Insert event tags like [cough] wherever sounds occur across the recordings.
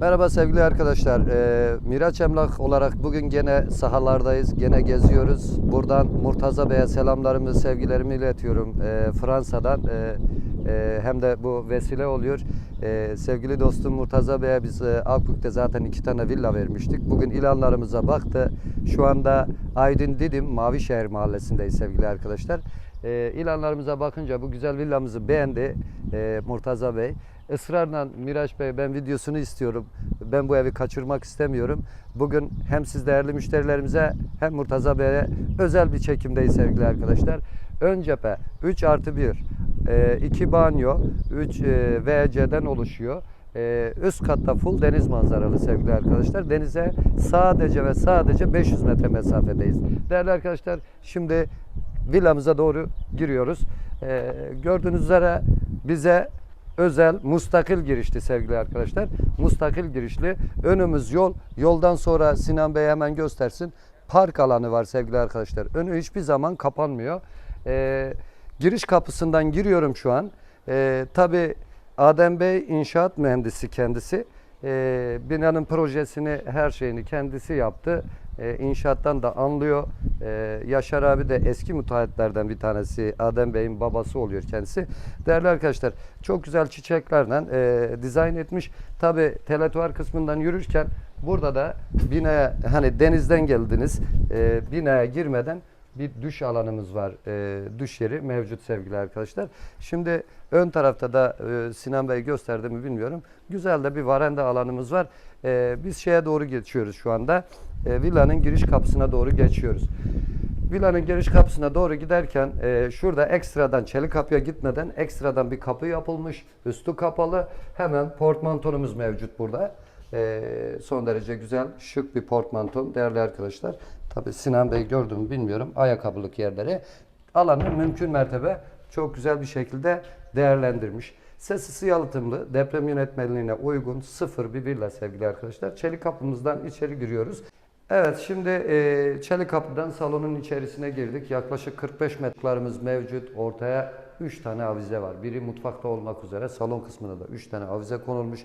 Merhaba sevgili arkadaşlar. Ee, Miraç Emlak olarak bugün gene sahalardayız. Gene geziyoruz. Buradan Murtaza Bey'e selamlarımı, sevgilerimi iletiyorum. Ee, Fransa'dan ee, ee, hem de bu vesile oluyor. Ee, sevgili dostum Murtaza Bey'e biz e, Akbük'te zaten iki tane villa vermiştik. Bugün ilanlarımıza baktı. Şu anda Aydın Didim Mavişehir Mahallesi'ndeyiz sevgili arkadaşlar. Ee, ilanlarımıza bakınca bu güzel villamızı beğendi ee, Murtaza Bey. Israrla Miraç Bey ben videosunu istiyorum. Ben bu evi kaçırmak istemiyorum. Bugün hem siz değerli müşterilerimize hem Murtaza Bey'e özel bir çekimdeyiz sevgili arkadaşlar. Ön cephe 3 artı 1, 2 banyo, 3 WC'den oluşuyor. Ee, üst katta full deniz manzaralı sevgili arkadaşlar. Denize sadece ve sadece 500 metre mesafedeyiz. Değerli arkadaşlar şimdi villamıza doğru giriyoruz. Ee, gördüğünüz üzere bize özel mustakil girişli sevgili arkadaşlar. Mustakil girişli. Önümüz yol. Yoldan sonra Sinan Bey hemen göstersin. Park alanı var sevgili arkadaşlar. Önü hiçbir zaman kapanmıyor. Ee, giriş kapısından giriyorum şu an. Ee, Tabi Adem Bey inşaat mühendisi kendisi. Ee, binanın projesini her şeyini kendisi yaptı. Ee, inşaattan da anlıyor. Ee, Yaşar abi de eski müteahhitlerden bir tanesi. Adem Bey'in babası oluyor kendisi. Değerli arkadaşlar çok güzel çiçeklerle e, dizayn etmiş. Tabi teletuar kısmından yürürken burada da binaya hani denizden geldiniz. E, binaya girmeden bir duş alanımız var. E, duş yeri mevcut sevgili arkadaşlar. Şimdi ön tarafta da e, Sinan Bey gösterdi mi bilmiyorum. Güzel de bir varanda alanımız var. E, biz şeye doğru geçiyoruz şu anda. E, villanın giriş kapısına doğru geçiyoruz. Villanın giriş kapısına doğru giderken e, şurada ekstradan çelik kapıya gitmeden ekstradan bir kapı yapılmış. Üstü kapalı. Hemen portmantonumuz mevcut burada. E, son derece güzel, şık bir portmanton değerli arkadaşlar. Tabi Sinan Bey gördüm bilmiyorum. Ayakkabılık yerleri. Alanı mümkün mertebe çok güzel bir şekilde değerlendirmiş. Sesi ısı yalıtımlı, deprem yönetmeliğine uygun sıfır bir villa sevgili arkadaşlar. Çelik kapımızdan içeri giriyoruz. Evet şimdi e, çelik kapıdan salonun içerisine girdik. Yaklaşık 45 metrlarımız mevcut. Ortaya 3 tane avize var. Biri mutfakta olmak üzere salon kısmına da 3 tane avize konulmuş.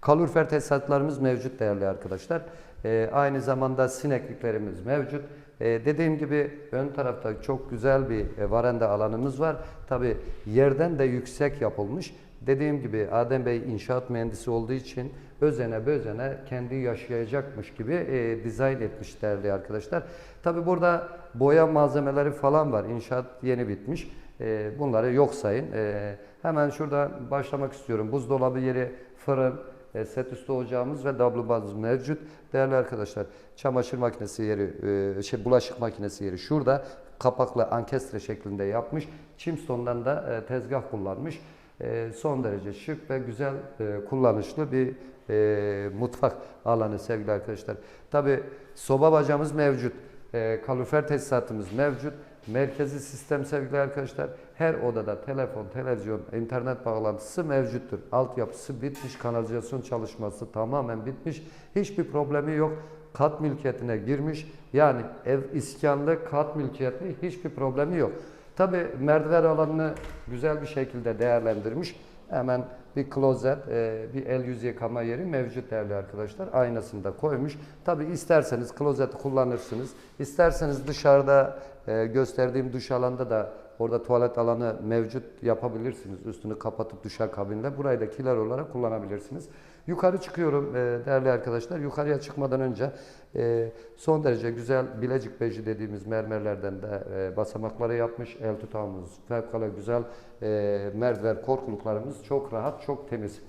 Kalorifer tesisatlarımız mevcut değerli arkadaşlar. E, aynı zamanda sinekliklerimiz mevcut. E, dediğim gibi ön tarafta çok güzel bir varanda alanımız var. Tabi yerden de yüksek yapılmış. Dediğim gibi Adem Bey inşaat mühendisi olduğu için özene bözene kendi yaşayacakmış gibi e, dizayn etmiş değerli arkadaşlar. Tabi burada boya malzemeleri falan var. İnşaat yeni bitmiş. E, bunları yok sayın. E, hemen şurada başlamak istiyorum. Buzdolabı yeri, fırın, e, set üstü ocağımız ve dablobazımız mevcut. Değerli arkadaşlar çamaşır makinesi yeri, e, şey bulaşık makinesi yeri şurada. Kapaklı ankestre şeklinde yapmış. Chimstone'dan da e, tezgah kullanmış. E, son derece şık ve güzel e, kullanışlı bir e, mutfak alanı sevgili arkadaşlar. Tabi soba bacamız mevcut. E, kalorifer tesisatımız mevcut. Merkezi sistem sevgili arkadaşlar. Her odada telefon, televizyon, internet bağlantısı mevcuttur. Altyapısı bitmiş, kanalizasyon çalışması tamamen bitmiş. Hiçbir problemi yok. Kat mülkiyetine girmiş. Yani ev iskanlı kat mülkiyetli hiçbir problemi yok. Tabi merdiven alanını güzel bir şekilde değerlendirmiş. Hemen bir klozet, e, bir el yüz yıkama yeri mevcut değerli arkadaşlar. Aynasını da koymuş. Tabi isterseniz klozeti kullanırsınız. İsterseniz dışarıda e, gösterdiğim duş alanda da orada tuvalet alanı mevcut yapabilirsiniz. Üstünü kapatıp duşakabinle. Burayı da kiler olarak kullanabilirsiniz. Yukarı çıkıyorum e, değerli arkadaşlar. Yukarıya çıkmadan önce e, son derece güzel bilecik beji dediğimiz mermerlerden de e, basamakları yapmış. El tutağımız fevkalade güzel. E, merdiven korkuluklarımız çok rahat, çok temiz.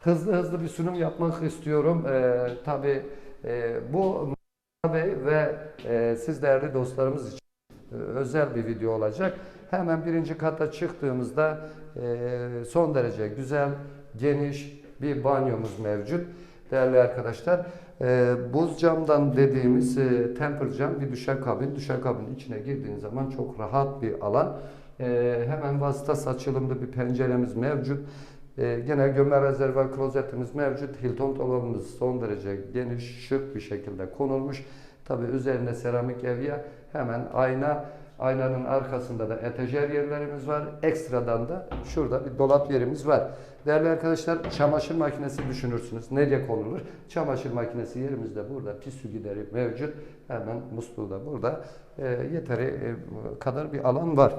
Hızlı hızlı bir sunum yapmak istiyorum. E, tabii e, bu Bey ve e, siz değerli dostlarımız için e, özel bir video olacak. Hemen birinci kata çıktığımızda e, son derece güzel, geniş bir banyomuz mevcut. Değerli arkadaşlar, e, buz camdan dediğimiz e, temper cam bir duşakabin. Duşakabinin içine girdiğiniz zaman çok rahat bir alan. E, hemen vasıta açılımlı bir penceremiz mevcut. E, gene gömme rezervuar klozetimiz mevcut. Hilton dolabımız son derece geniş, şık bir şekilde konulmuş. Tabi üzerinde seramik evye, hemen ayna, aynanın arkasında da etajer yerlerimiz var. Ekstradan da şurada bir dolap yerimiz var. Değerli arkadaşlar çamaşır makinesi düşünürsünüz. Nereye konulur? Çamaşır makinesi yerimizde burada. Pis su gideri mevcut. Hemen musluğu da burada. E, yeteri kadar bir alan var.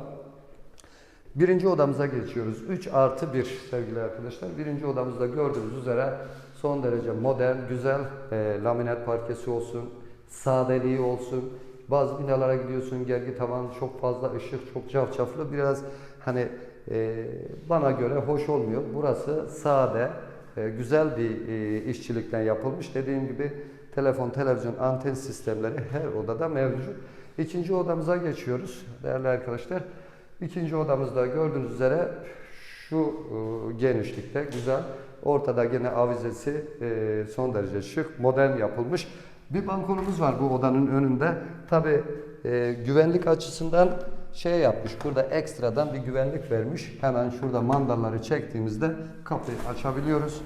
Birinci odamıza geçiyoruz. 3 artı 1 sevgili arkadaşlar. Birinci odamızda gördüğünüz üzere son derece modern, güzel e, laminat parkesi olsun, sadeliği olsun. Bazı binalara gidiyorsun, gergi tavan çok fazla ışık, çok cafcaflı. Biraz hani bana göre hoş olmuyor. Burası sade, e, güzel bir e, işçilikten yapılmış. Dediğim gibi telefon, televizyon, anten sistemleri her odada mevcut. İkinci odamıza geçiyoruz değerli arkadaşlar. İkinci odamızda gördüğünüz üzere şu e, genişlikte güzel. Ortada gene avizesi son derece şık, modern yapılmış. Bir balkonumuz var bu odanın önünde. Tabi güvenlik açısından şey yapmış. Burada ekstradan bir güvenlik vermiş. Hemen şurada mandalları çektiğimizde kapıyı açabiliyoruz.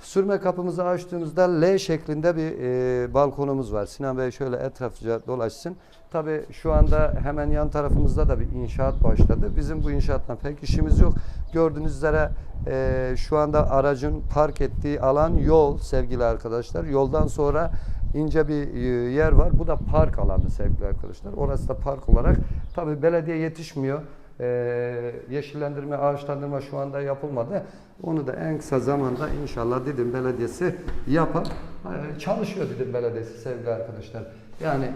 Sürme kapımızı açtığımızda L şeklinde bir e, balkonumuz var. Sinan Bey şöyle etraflıca dolaşsın. Tabi şu anda hemen yan tarafımızda da bir inşaat başladı. Bizim bu inşaatla pek işimiz yok. Gördüğünüz üzere e, şu anda aracın park ettiği alan yol sevgili arkadaşlar. Yoldan sonra ince bir e, yer var. Bu da park alanı sevgili arkadaşlar. Orası da park olarak tabi belediye yetişmiyor. Ee, yeşillendirme, ağaçlandırma şu anda yapılmadı. Onu da en kısa zamanda inşallah Didim Belediyesi yapar. Ee, çalışıyor Didim Belediyesi sevgili arkadaşlar. Yani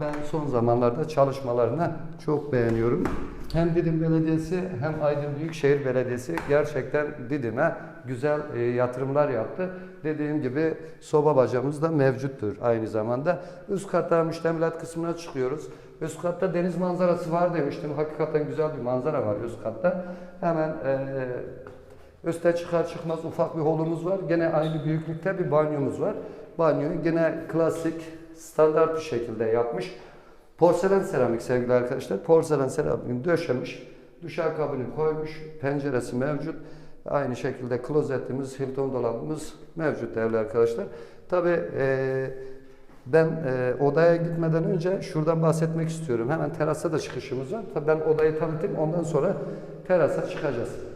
ben son zamanlarda çalışmalarını çok beğeniyorum. Hem Didim Belediyesi hem Aydın Büyükşehir Belediyesi gerçekten Didim'e güzel e, yatırımlar yaptı. Dediğim gibi soba bacamız da mevcuttur aynı zamanda. Üst katta müştemilat kısmına çıkıyoruz. Üst katta deniz manzarası var demiştim. Hakikaten güzel bir manzara var üst katta. Hemen e, üste çıkar çıkmaz ufak bir holumuz var. Gene aynı büyüklükte bir banyomuz var. Banyoyu gene klasik standart bir şekilde yapmış. Porselen seramik sevgili arkadaşlar. Porselen seramikini döşemiş. Duşakabini koymuş. Penceresi mevcut. Aynı şekilde klozetimiz, Hilton dolabımız mevcut değerli arkadaşlar. Tabi e, ben e, odaya gitmeden önce şuradan bahsetmek istiyorum. Hemen terasa da çıkışımız var. Tabii ben odayı tanıtayım ondan sonra terasa çıkacağız.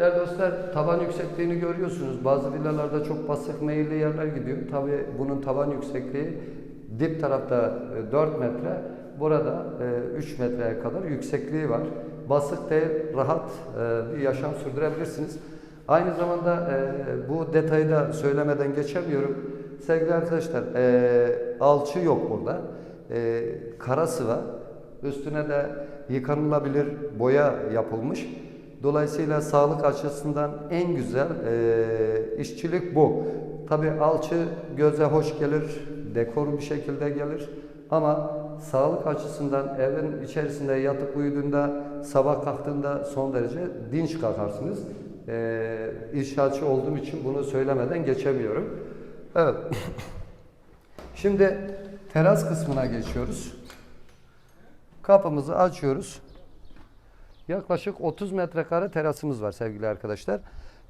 Değerli dostlar tavan yüksekliğini görüyorsunuz. Bazı villalarda çok basık meyilli yerler gidiyor. Tabii bunun tavan yüksekliği dip tarafta e, 4 metre. Burada e, 3 metreye kadar yüksekliği var. Basık değil, rahat e, bir yaşam sürdürebilirsiniz. Aynı zamanda e, bu detayı da söylemeden geçemiyorum. Sevgili arkadaşlar, e, alçı yok burada. E, karası var. Üstüne de yıkanılabilir boya yapılmış. Dolayısıyla sağlık açısından en güzel e, işçilik bu. Tabi alçı göze hoş gelir, dekor bir şekilde gelir. Ama sağlık açısından evin içerisinde yatıp uyuduğunda, sabah kalktığında son derece dinç kalkarsınız. E, inşaatçı olduğum için bunu söylemeden geçemiyorum. Evet. [coughs] Şimdi teras kısmına geçiyoruz. Kapımızı açıyoruz. Yaklaşık 30 metrekare terasımız var sevgili arkadaşlar.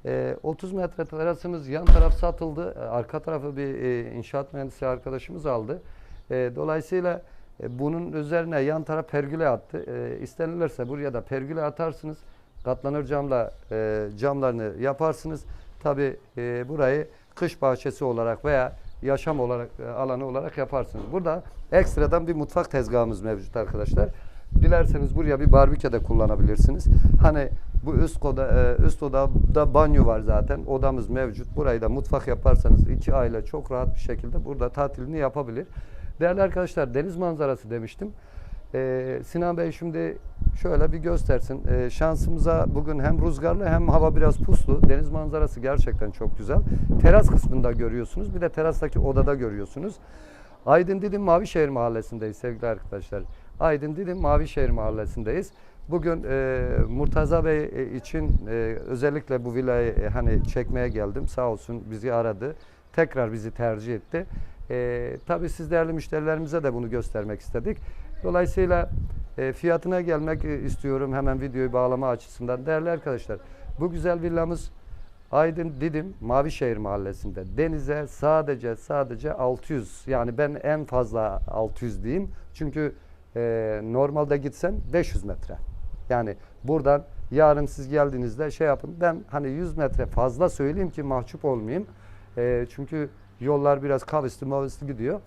Ee, 30 metre terasımız yan taraf satıldı. Ee, Arka tarafı bir e, inşaat mühendisi arkadaşımız aldı. Ee, dolayısıyla e, bunun üzerine yan taraf pergüle attı. Ee, istenilirse buraya da pergüle atarsınız. Katlanır camla e, camlarını yaparsınız. Tabi e, burayı kış bahçesi olarak veya yaşam olarak e, alanı olarak yaparsınız. Burada ekstradan bir mutfak tezgahımız mevcut arkadaşlar. Dilerseniz buraya bir barbekü de kullanabilirsiniz. Hani bu üst oda e, üst odada banyo var zaten. Odamız mevcut. Burayı da mutfak yaparsanız iki aile çok rahat bir şekilde burada tatilini yapabilir. Değerli arkadaşlar deniz manzarası demiştim. Ee, Sinan Bey şimdi şöyle bir göstersin. Ee, şansımıza bugün hem rüzgarlı hem hava biraz puslu. Deniz manzarası gerçekten çok güzel. Teras kısmında görüyorsunuz. Bir de terastaki odada görüyorsunuz. Aydın Didim Mavişehir Mahallesi'ndeyiz sevgili arkadaşlar. Aydın Didim Mavişehir Mahallesi'ndeyiz. Bugün e, Murtaza Bey e, için e, özellikle bu villayı e, hani çekmeye geldim. Sağ olsun bizi aradı. Tekrar bizi tercih etti. E, tabii siz değerli müşterilerimize de bunu göstermek istedik. Dolayısıyla e, fiyatına gelmek e, istiyorum hemen videoyu bağlama açısından. Değerli arkadaşlar bu güzel villamız Aydın Didim Mavişehir Mahallesi'nde denize sadece sadece 600 yani ben en fazla 600 diyeyim. Çünkü e, normalde gitsen 500 metre. Yani buradan Yarın siz geldiğinizde şey yapın. Ben hani 100 metre fazla söyleyeyim ki mahcup olmayayım. Ee, çünkü yollar biraz kavisli mavisli gidiyor.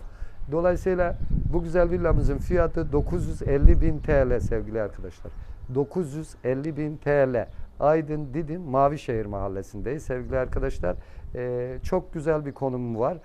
Dolayısıyla bu güzel villamızın fiyatı 950 bin TL sevgili arkadaşlar. 950 bin TL. Aydın Didim Mavişehir mahallesindeyiz sevgili arkadaşlar. Ee, çok güzel bir konumu var.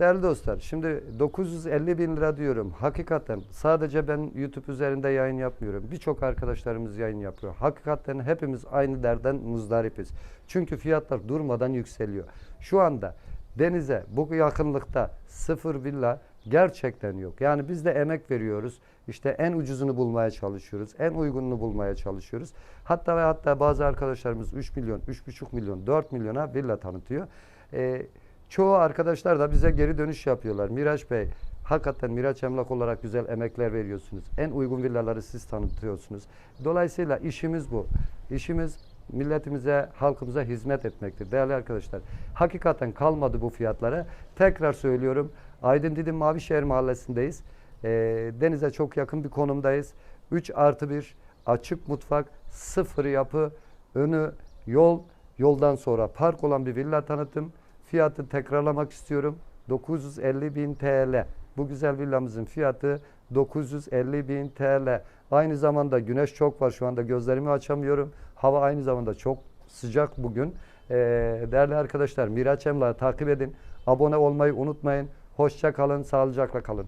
Değerli dostlar, şimdi 950 bin lira diyorum. Hakikaten sadece ben YouTube üzerinde yayın yapmıyorum. Birçok arkadaşlarımız yayın yapıyor. Hakikaten hepimiz aynı derden muzdaripiz. Çünkü fiyatlar durmadan yükseliyor. Şu anda denize bu yakınlıkta sıfır villa gerçekten yok. Yani biz de emek veriyoruz. İşte en ucuzunu bulmaya çalışıyoruz. En uygununu bulmaya çalışıyoruz. Hatta ve hatta bazı arkadaşlarımız 3 milyon, 3,5 milyon, 4 milyona villa tanıtıyor. Ee, Çoğu arkadaşlar da bize geri dönüş yapıyorlar. Miraç Bey, hakikaten Miraç Emlak olarak güzel emekler veriyorsunuz. En uygun villaları siz tanıtıyorsunuz. Dolayısıyla işimiz bu. İşimiz milletimize, halkımıza hizmet etmektir. Değerli arkadaşlar, hakikaten kalmadı bu fiyatlara. Tekrar söylüyorum, Aydın Didim Mavişehir Mahallesi'ndeyiz. Ee, denize çok yakın bir konumdayız. 3 artı 1 açık mutfak, sıfır yapı, önü yol, yoldan sonra park olan bir villa tanıtım. Fiyatı tekrarlamak istiyorum. 950 bin TL. Bu güzel villamızın fiyatı 950 bin TL. Aynı zamanda güneş çok var. Şu anda gözlerimi açamıyorum. Hava aynı zamanda çok sıcak bugün. Ee, değerli arkadaşlar Miraç Emlak'ı takip edin. Abone olmayı unutmayın. Hoşça kalın, sağlıcakla kalın.